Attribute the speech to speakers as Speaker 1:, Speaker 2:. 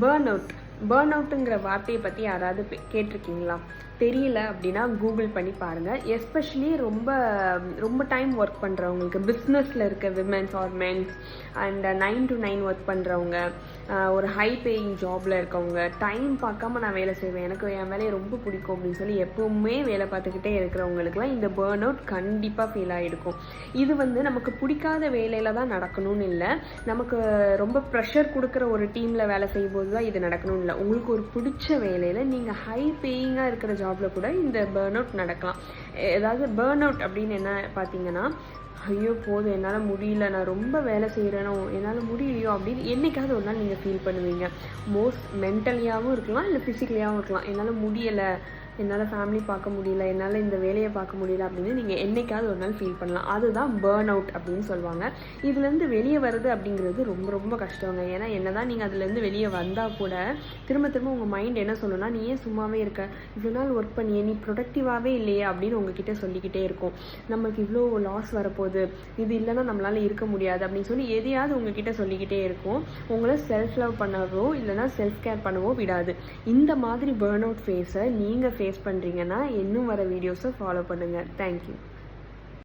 Speaker 1: Burn out burn அவுட்டுங்கிற வார்த்தையை பற்றி யாராவது கேட்டிருக்கீங்களா? தெரியல அப்படின்னா கூகுள் பண்ணி பாருங்கள் எஸ்பெஷலி ரொம்ப ரொம்ப டைம் ஒர்க் பண்ணுறவங்களுக்கு பிஸ்னஸில் இருக்க women's or men's and nine to nine work பண்ணுறவங்க ஒரு ஹை பேயிங் ஜாபில் இருக்கவங்க டைம் பார்க்காம நான் வேலை செய்வேன். எனக்கு என் வேலையை ரொம்ப பிடிக்கும் அப்படின்னு சொல்லி எப்போவுமே வேலை பார்த்துக்கிட்டே இருக்கிறவங்களுக்குலாம் இந்த பேர்ன் அவுட் கண்டிப்பாக ஃபீல் ஆகிருக்கும். இது வந்து நமக்கு பிடிக்காத வேலையில் தான் நடக்கணும்னு இல்லை. நமக்கு ரொம்ப ப்ரெஷர் கொடுக்குற ஒரு டீமில் வேலை செய்யும்போது தான் இது நடக்கணும்னு இல்லை. உங்களுக்கு ஒரு பிடிச்ச வேலையில் நீங்கள் ஹை பேயிங்காக இருக்கிற ஜாப் ஜாபில் கூட இந்த பேர்ன் அவுட் நடக்கலாம் ஏதாவது பேர்ன் அவுட் அப்படின்னு என்ன பார்த்தீங்கன்னா ஐயோ போதும் என்னால் முடியல நான் ரொம்ப வேலை செய்கிறேனோ என்னால் முடியலையோ அப்படின்னு என்னைக்காவது ஒரு நாள் நீங்கள் ஃபீல் பண்ணுவீங்க. மோஸ்ட் மென்டலியாகவும் இருக்கலாம் இல்லை ஃபிசிக்கலியாகவும் இருக்கலாம். என்னால் முடியலை என்னால் ஃபேமிலி பார்க்க முடியல என்னால் இந்த வேலையை பார்க்க முடியல அப்படின்னு நீங்கள் என்னைக்காவது ஒரு நாள் ஃபீல் பண்ணலாம். அதுதான் பேர்ன் அவுட் அப்படின்னு சொல்லுவாங்க. இதுலேருந்து வெளியே வருது அப்படிங்கிறது ரொம்ப ரொம்ப கஷ்டங்க. ஏன்னா என்ன தான் நீங்கள் அதுலேருந்து வெளியே வந்தால் கூட திரும்ப திரும்ப உங்கள் மைண்ட் என்ன சொல்லணும்னா நீ ஏன் சும்மாவே இருக்க? இவ்வளோ நாள் ஒர்க் பண்ணியே நீ ப்ரொடக்டிவாகவே இல்லையே அப்படின்னு உங்ககிட்ட சொல்லிக்கிட்டே இருக்கும். நமக்கு இவ்வளோ லாஸ் வரப்போகுது. இது இல்லைன்னா நம்மளால் இருக்க முடியாது அப்படின்னு சொல்லி எதையாவது உங்ககிட்ட சொல்லிக்கிட்டே இருக்கும். உங்களை செல்ஃப் லவ் பண்ணவோ இல்லைன்னா செல்ஃப் கேர் பண்ணவோ விடாது. இந்த மாதிரி பேர்ன் அவுட் ஃபேஸை நீங்கள் ஃபேஸ் ஃபேஸ் பண்ணுறீங்கன்னா இன்னும் வர வீடியோஸை ஃபாலோ பண்ணுங்கள் தேங்க்யூ